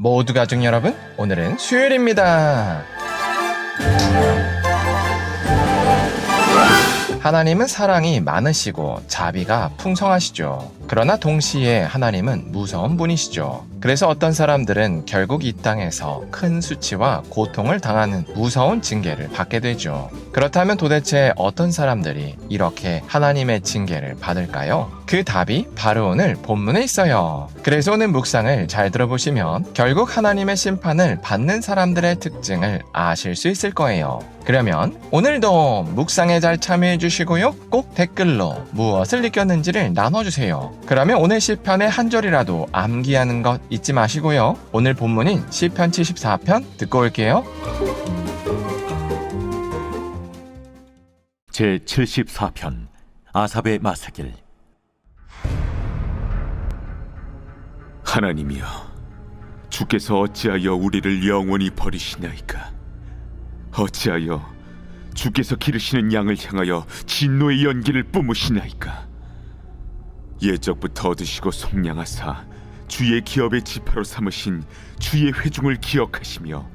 모두 가족 여러분, 오늘은 수요일입니다. 하나님은 사랑이 많으시고 자비가 풍성하시죠. 그러나 동시에 하나님은 무서운 분이시죠. 그래서 어떤 사람들은 결국 이 땅에서 큰 수치와 고통을 당하는 무서운 징계를 받게 되죠. 그렇다면 도대체 어떤 사람들이 이렇게 하나님의 징계를 받을까요? 그 답이 바로 오늘 본문에 있어요. 그래서 오늘 묵상을 잘 들어보시면 결국 하나님의 심판을 받는 사람들의 특징을 아실 수 있을 거예요. 그러면 오늘도 묵상에 잘 참여해 주시고요. 꼭 댓글로 무엇을 느꼈는지를 나눠주세요. 그러면 오늘 시편의 한 절이라도 암기하는 것 잊지 마시고요. 오늘 본문인 시편 74편 듣고 올게요. 제 74편 아삽의 마사길 하나님이여, 주께서 어찌하여 우리를 영원히 버리시나이까? 어찌하여 주께서 기르시는 양을 향하여 진노의 연기를 뿜으시나이까? 옛적부터 얻으시고 속량하사 주의 기업의 지파로 삼으신 주의 회중을 기억하시며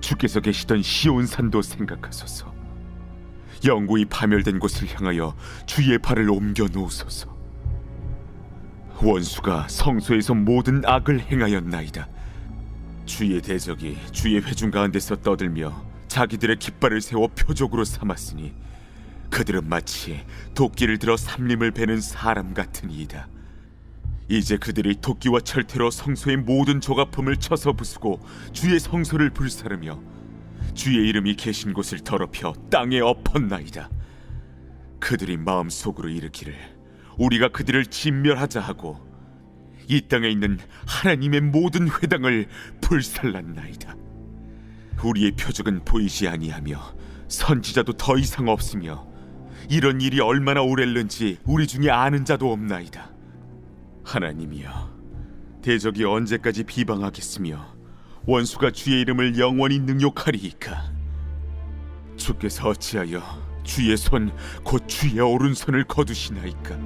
주께서 계시던 시온 산도 생각하소서. 영구히 파멸된 곳을 향하여 주의 발을 옮겨 놓으소서. 원수가 성소에서 모든 악을 행하였나이다. 주의 대적이 주의 회중 가운데서 떠들며 자기들의 깃발을 세워 표적으로 삼았으니 그들은 마치 도끼를 들어 삼림을 베는 사람 같으니이다. 이제 그들이 도끼와 철퇴로 성소의 모든 조각품을 쳐서 부수고 주의 성소를 불사르며 주의 이름이 계신 곳을 더럽혀 땅에 엎었나이다. 그들이 마음속으로 이르기를 우리가 그들을 진멸하자 하고 이 땅에 있는 하나님의 모든 회당을 불살랐나이다. 우리의 표적은 보이지 아니하며 선지자도 더 이상 없으며 이런 일이 얼마나 오랬는지 우리 중에 아는 자도 없나이다. 하나님이여, 대적이 언제까지 비방하겠으며 원수가 주의 이름을 영원히 능욕하리이까? 주께서 어찌하여 주의 손 곧 주의 오른손을 거두시나이까?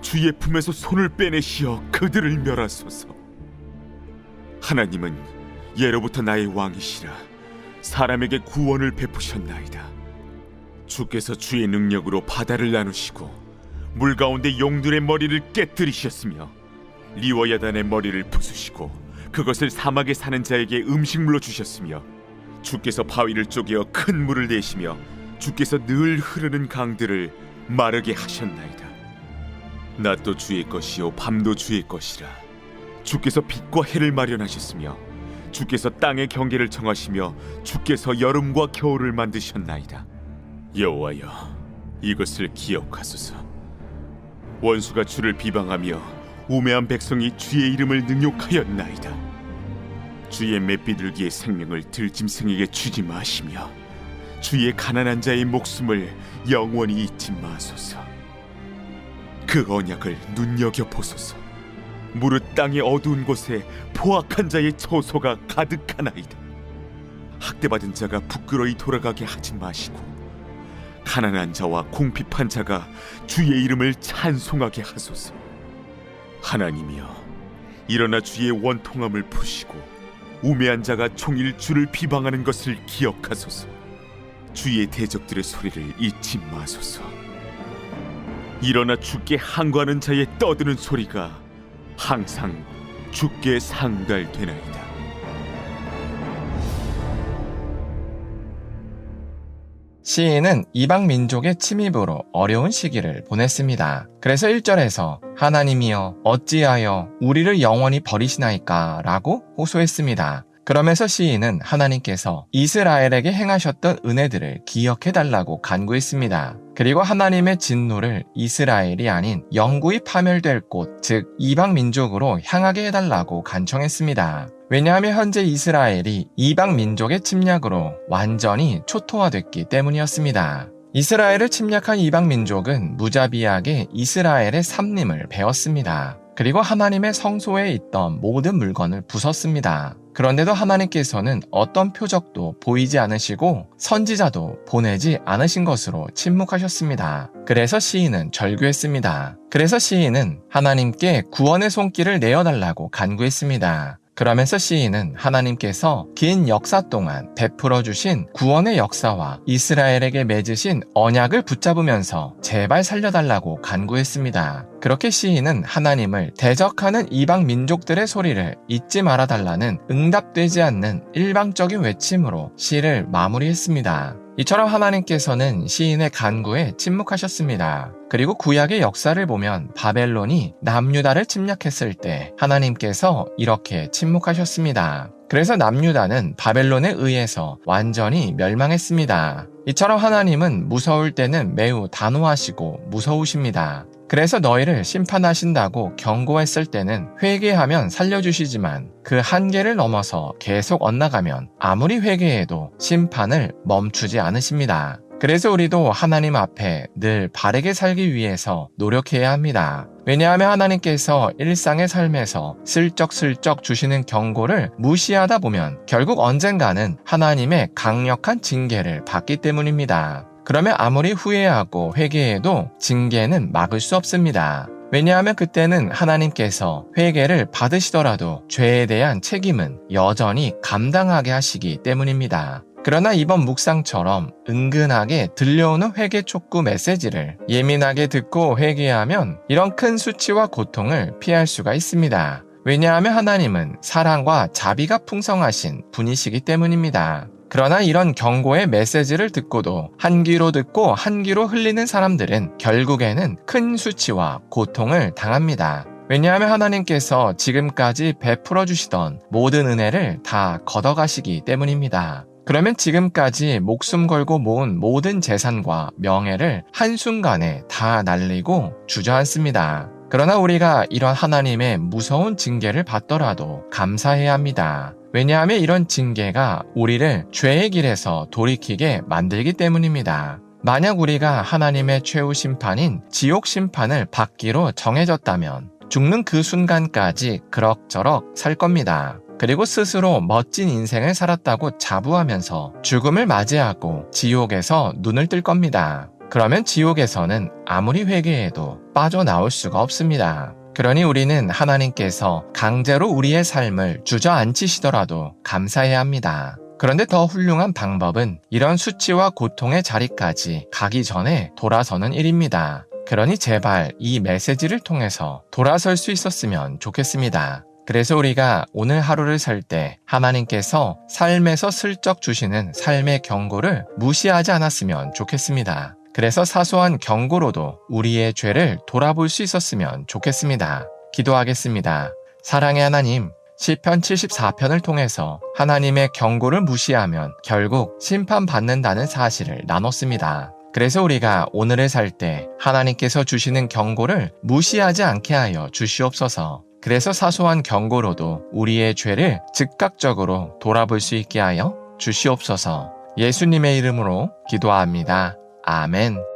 주의 품에서 손을 빼내시어 그들을 멸하소서. 하나님은 예로부터 나의 왕이시라 사람에게 구원을 베푸셨나이다. 주께서 주의 능력으로 바다를 나누시고 물 가운데 용들의 머리를 깨뜨리셨으며 리워야단의 머리를 부수시고 그것을 사막에 사는 자에게 음식물로 주셨으며 주께서 바위를 쪼개어 큰 물을 내시며 주께서 늘 흐르는 강들을 마르게 하셨나이다. 낮도 주의 것이요 밤도 주의 것이라. 주께서 빛과 해를 마련하셨으며 주께서 땅의 경계를 정하시며 주께서 여름과 겨울을 만드셨나이다. 여호와여, 이것을 기억하소서. 원수가 주를 비방하며 우매한 백성이 주의 이름을 능욕하였나이다. 주의 맷비둘기의 생명을 들짐승에게 주지 마시며 주의 가난한 자의 목숨을 영원히 잊지 마소서. 그 언약을 눈여겨 보소서. 무릇 땅의 어두운 곳에 포악한 자의 처소가 가득하나이다. 학대받은 자가 부끄러이 돌아가게 하지 마시고 가난한 자와 궁핍한 자가 주의 이름을 찬송하게 하소서. 하나님이여, 일어나 주의 원통함을 푸시고 우매한 자가 종일 주를 비방하는 것을 기억하소서. 주의 대적들의 소리를 잊지 마소서. 일어나 주께 항거하는 자의 떠드는 소리가 항상 주께 상달되나이다. 시인은 이방 민족의 침입으로 어려운 시기를 보냈습니다. 그래서 1절에서 하나님이여 어찌하여 우리를 영원히 버리시나이까 라고 호소했습니다. 그러면서 시인은 하나님께서 이스라엘에게 행하셨던 은혜들을 기억해 달라고 간구했습니다. 그리고 하나님의 진노를 이스라엘이 아닌 영구히 파멸될 곳, 즉 이방 민족으로 향하게 해달라고 간청했습니다. 왜냐하면 현재 이스라엘이 이방 민족의 침략으로 완전히 초토화됐기 때문이었습니다. 이스라엘을 침략한 이방 민족은 무자비하게 이스라엘의 삼림을 베었습니다. 그리고 하나님의 성소에 있던 모든 물건을 부쉈습니다. 그런데도 하나님께서는 어떤 표적도 보이지 않으시고 선지자도 보내지 않으신 것으로 침묵하셨습니다. 그래서 시인은 절규했습니다. 그래서 시인은 하나님께 구원의 손길을 내어달라고 간구했습니다. 그러면서 시인은 하나님께서 긴 역사 동안 베풀어 주신 구원의 역사와 이스라엘에게 맺으신 언약을 붙잡으면서 제발 살려달라고 간구했습니다. 그렇게 시인은 하나님을 대적하는 이방 민족들의 소리를 잊지 말아달라는 응답되지 않는 일방적인 외침으로 시를 마무리했습니다. 이처럼 하나님께서는 시인의 간구에 침묵하셨습니다. 그리고 구약의 역사를 보면 바벨론이 남유다를 침략했을 때 하나님께서 이렇게 침묵하셨습니다. 그래서 남유다는 바벨론에 의해서 완전히 멸망했습니다. 이처럼 하나님은 무서울 때는 매우 단호하시고 무서우십니다. 그래서 너희를 심판하신다고 경고했을 때는 회개하면 살려주시지만 그 한계를 넘어서 계속 엇나가면 아무리 회개해도 심판을 멈추지 않으십니다. 그래서 우리도 하나님 앞에 늘 바르게 살기 위해서 노력해야 합니다. 왜냐하면 하나님께서 일상의 삶에서 슬쩍슬쩍 주시는 경고를 무시하다 보면 결국 언젠가는 하나님의 강력한 징계를 받기 때문입니다. 그러면 아무리 후회하고 회개해도 징계는 막을 수 없습니다. 왜냐하면 그때는 하나님께서 회개를 받으시더라도 죄에 대한 책임은 여전히 감당하게 하시기 때문입니다. 그러나 이번 묵상처럼 은근하게 들려오는 회개 촉구 메시지를 예민하게 듣고 회개하면 이런 큰 수치와 고통을 피할 수가 있습니다. 왜냐하면 하나님은 사랑과 자비가 풍성하신 분이시기 때문입니다. 그러나 이런 경고의 메시지를 듣고도 한 귀로 듣고 한 귀로 흘리는 사람들은 결국에는 큰 수치와 고통을 당합니다. 왜냐하면 하나님께서 지금까지 베풀어 주시던 모든 은혜를 다 걷어가시기 때문입니다. 그러면 지금까지 목숨 걸고 모은 모든 재산과 명예를 한순간에 다 날리고 주저앉습니다. 그러나 우리가 이런 하나님의 무서운 징계를 받더라도 감사해야 합니다. 왜냐하면 이런 징계가 우리를 죄의 길에서 돌이키게 만들기 때문입니다. 만약 우리가 하나님의 최후 심판인 지옥 심판을 받기로 정해졌다면 죽는 그 순간까지 그럭저럭 살 겁니다. 그리고 스스로 멋진 인생을 살았다고 자부하면서 죽음을 맞이하고 지옥에서 눈을 뜰 겁니다. 그러면 지옥에서는 아무리 회개해도 빠져나올 수가 없습니다. 그러니 우리는 하나님께서 강제로 우리의 삶을 주저앉히시더라도 감사해야 합니다. 그런데 더 훌륭한 방법은 이런 수치와 고통의 자리까지 가기 전에 돌아서는 일입니다. 그러니 제발 이 메시지를 통해서 돌아설 수 있었으면 좋겠습니다. 그래서 우리가 오늘 하루를 살 때 하나님께서 삶에서 슬쩍 주시는 삶의 경고를 무시하지 않았으면 좋겠습니다. 그래서 사소한 경고로도 우리의 죄를 돌아볼 수 있었으면 좋겠습니다. 기도하겠습니다. 사랑의 하나님, 시편 74편을 통해서 하나님의 경고를 무시하면 결국 심판받는다는 사실을 나눴습니다. 그래서 우리가 오늘을 살 때 하나님께서 주시는 경고를 무시하지 않게 하여 주시옵소서. 그래서 사소한 경고로도 우리의 죄를 즉각적으로 돌아볼 수 있게 하여 주시옵소서. 예수님의 이름으로 기도합니다. 아멘.